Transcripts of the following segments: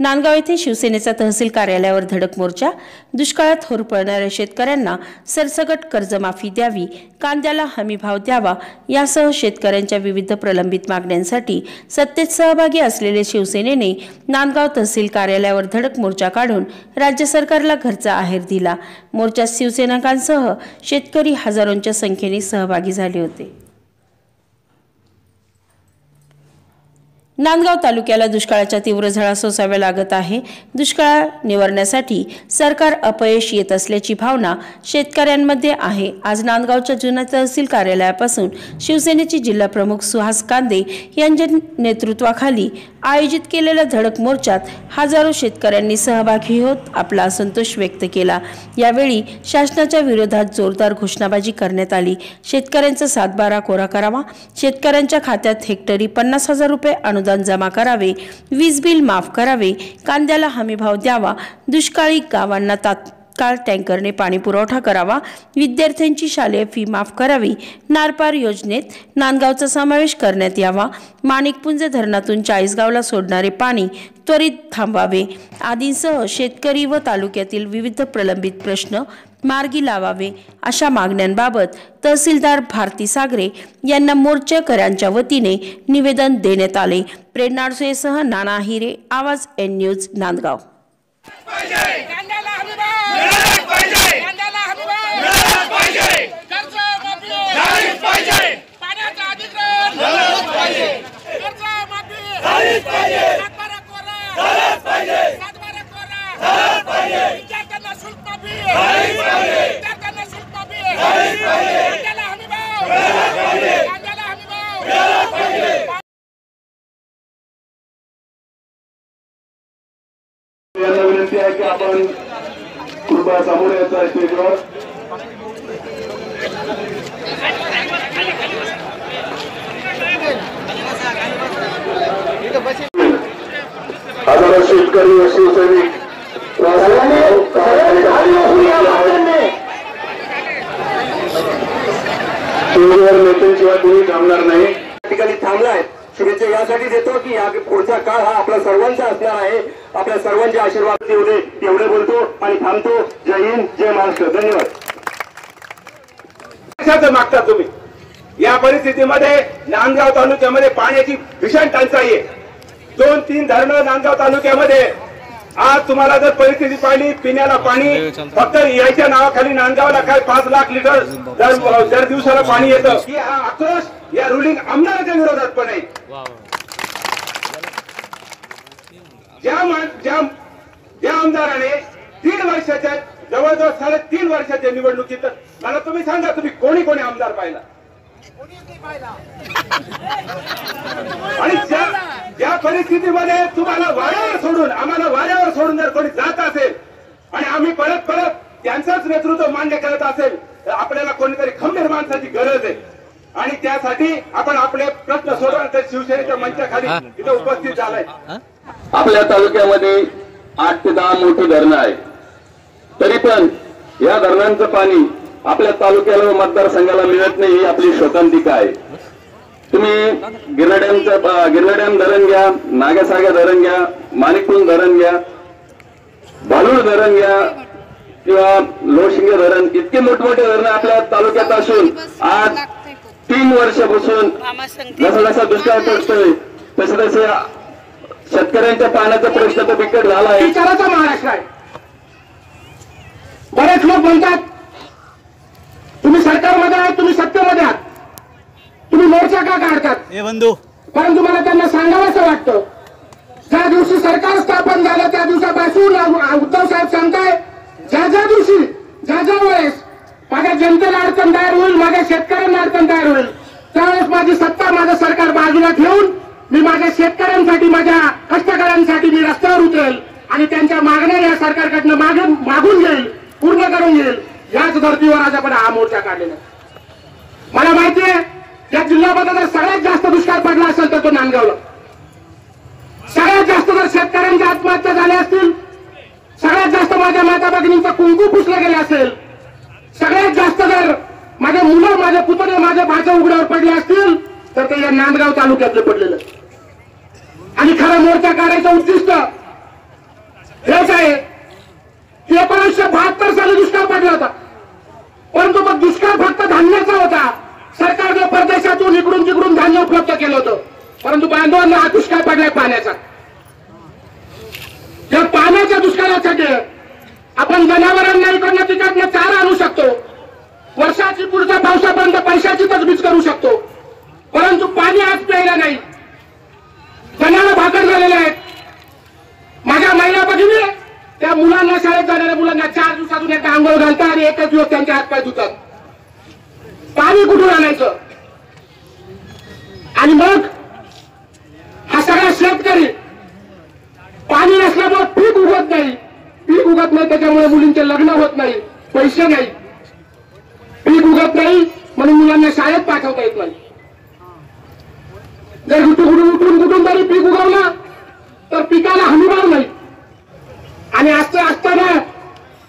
नांदगाव येथे शिवसेनेचा तहसील कार्यालयावर धडक मोर्चा. दुष्काळात होरपळणाऱ्या शेतकऱ्यांना सरसकट कर्जमाफी द्यावी कांद्याला हमीभाव द्यावा यासह शेतकऱ्यांच्या विविध प्रलंबित मागण्यांसाठी सत्तेत सहभागी असलेले शिवसेनेने नांदगाव तहसील कार्यालयावर धडक मोर्चा काढून राज्य सरकारला घरचा आहेर दिला. मोर्चात शिवसेनकांसह शेतकरी हजारोंच्या संख्येने सहभागी झाले होते. नांदगाव तालुक्याला दुष्काळाच्या तीव्र झळा सोसाव्या लागत आहे. दुष्काळ निवारण्यासाठी सरकार अपयश येत असल्याची भावना शेतकऱ्यांमध्ये आहे. आज नांदगावच्या जुन्या तहसील कार्यालयापासून शिवसेनेचे जिल्हा प्रमुख सुहास कांदे यांच्या नेतृत्वाखाली आयोजित केलेल्या धडक मोर्चात हजारो शेतकऱ्यांनी सहभागी होत आपला असंतोष व्यक्त केला. यावेळी शासनाच्या विरोधात जोरदार घोषणाबाजी करण्यात आली. शेतकऱ्यांचा सातबारा कोरा करावा. शेतकऱ्यांच्या खात्यात हेक्टरी पन्नास हजार रुपये अनुदान जमा करावे. वीज बिल माफ करावे. कांद्याला हमीभाव द्यावा. दुष्काळी गावांना तात तात्काळ टँकरने पाणी पुरवठा करावा. विद्यार्थ्यांची शालेय फी माफ करावी. नारपार योजनेत नांदगावचा समावेश करण्यात यावा. माणिकपुंज धरणातून चाळीसगावला सोडणारे पाणी त्वरित थांबवावे. आदींसह शेतकरी व तालुक्यातील विविध प्रलंबित प्रश्न मार्गी लावावे अशा मागण्यांबाबत तहसीलदार भारती सागरे यांना मोर्चेकऱ्यांच्या वतीने निवेदन देण्यात आले. प्रेरणासह नाना हिरे आवाज एन न्यूज नांदगाव कांद्याला हमीभाव कांद्याला हमीभाव कर्ज माफी पाण्याचा अधिग्रहण कर्ज माफी सातबारा कोरा सातबारा कोरा विद्यार्थ्यांना शुल्क माफी विद्यार्थ्यांना शुल्क माफी कांद्याला हमीभाव कांद्याला हमीभाव यांना विनंती आहे की आपण कृपया समोर यायचं स्टेजवर शेतकरी व शिवसैनिक स्टेजवर नेत्यांशिवाय कोणी थांबणार नाही. या ठिकाणी थांबलाय. शुभेच्छा यासाठी देतो की या पुढचा काळ हा आपला सर्वांचा असणार आहे. आपल्या सर्वांचे आशीर्वाद एवढे एवढे बोलतो आणि थांबतो. जय हिंद जय महाराष्ट्र. धन्यवाद. कशाचं मागता तुम्ही? या परिस्थितीमध्ये नांदगाव तालुक्यामध्ये पाण्याची भीषण टंचाई आहे. दोन तीन धरणं नांदगाव तालुक्यामध्ये. आज तुम्हाला जर परिस्थिती पाहिली पिण्याला पाणी फक्त याच्या नावाखाली नांदगावला काय पाच लाख लिटर दर दर दिवसाला पाणी येतं. की हा आक्रोश या रुलिंग आमदाराच्या विरोधात पण आहे. ज्या ज्या ज्या आमदाराने तीन वर्षाच्या जवळजवळ साडेतीन वर्षाच्या निवडणुकीत मला तुम्ही सांगा तुम्ही कोणी कोणी आमदार पाहिला. परिस्थितीमध्ये तुम्हाला वाऱ्यावर सोडून आम्हाला वाऱ्यावर सोडून जर कोणी जात असेल आणि आम्ही परत परत त्यांचंच नेतृत्व मान्य करत असेल तर आपल्याला कोणीतरी खंबीर माणसाची गरज आहे. आणि त्यासाठी आपण आपले प्रश्न सोडवण्यासाठी शिवसेनेच्या मंचाखाली इथं उपस्थित झालाय. आपल्या तालुक्यामध्ये आठ ते दहा मोठी धरणं आहे तरी पण या धरणांचं पाणी आपल्या तालुक्याला व मतदारसंघाला मिळत नाही ही आपली शोकांतिका आहे. तुम्ही गिरणा डॅमचं गिरणा डॅम धरण घ्या नागासागा धरण घ्या माणिकपूर धरण घ्या भालूड धरण घ्या किंवा लोशिंगे धरण. इतके मोठमोठे धरण आपल्या तालुक्यात असून आज तीन वर्षापासून जसा जसा दुष्काळ पडतोय. तसे तसे शेतकऱ्यांच्या पाण्याचा प्रश्न तर बिकट झाला आहे विचाराचा महाराष्ट्र आहे बरेच लोक म्हणतात तुम्ही सरकारमध्ये आहात तुम्ही सत्तेमध्ये आहात. तुम्ही मोर्चा का काढतात? ए बंधू. परंतु मला त्यांना सांगावंसं वाटतं. ज्या दिवशी सरकार स्थापन झालं त्या दिवसापासून उद्धव साहेब सांगताय ज्या ज्या दिवशी ज्या ज्या वेळेस माझ्या जनतेला अडचण तयार होईल माझ्या शेतकऱ्यांना अडचण तयार होईल त्यावेळेस माझी सत्ता माझं सरकार बाजूला ठेवून मी माझ्या शेतकऱ्यांसाठी माझ्या कष्टकऱ्यांसाठी मी रस्त्यावर उतरेल आणि त्यांच्या मागण्या या सरकारकडनं मागून घेईल पूर्ण करून घेईल. याच धर्तीवर आज आपण हा मोर्चा काढलेला माझ्या उघड्यावर पडले असतील तर ते या नांदगाव तालुक्यातलं पडलेलं. आणि खरा मोर्चा काढायचं उद्दिष्ट. हेच आहे. की एकोणीसशे बहात्तर साली दुष्काळ पडला होता. परंतु मग दुष्काळ फक्त धान्याचा होता. सरकारने परदेशातून इकडून तिकडून धान्य उपलब्ध केलं होतं. परंतु बांधवांना हा दुष्काळ पडलाय पाण्याचा. या पाण्याच्या दुष्काळासाठी आपण जनावरांना इकडनं मुलांना शाळेत जाणाऱ्या मुलांना चार दिवसातून एकदा आंघोळ घालतात आणि एकच दिवस त्यांच्या हातपाय धुतात. पाणी कुठून आणायचं? आणि मग हा सगळा शेतकरी पाणी नसल्यामुळे पीक उगत नाही. पीक उगत नाही त्याच्यामुळे मुलींचे लग्न होत नाही पैसे नाही. पीक उगत नाही म्हणून मुलांना शाळेत पाठवता येत नाही. जर कुठून उठून कुठून तरी पीक उगवलं तर पिकाला हमीभाव नाही आणि असं असताना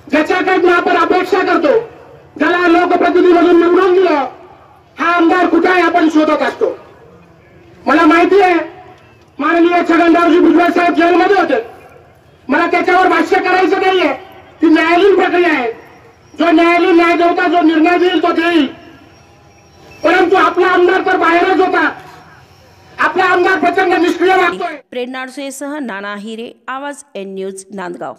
ज्याच्याकडनं आपण अपेक्षा करतो ज्याला लोकप्रतिनिधी म्हणून निवडून दिलं हा आमदार कुठे आहे आपण शोधत असतो मला माहिती आहे माननीय छगनरावजी भुजबळ साहेब जेलमध्ये होते. मला त्याच्यावर भाष्य करायचं नाहीये. ती न्यायालयीन प्रक्रिया आहे. जो न्यायालयीन न्याय देवता जो निर्णय देईल तो देईल. परंतु आपला आमदार तर बाहेरच होता. आपला आमदार प्रचंड निष्क्रिय वागतोय प्रेरणासह नाना हिरे आवाज एन न्यूज नांदगाव.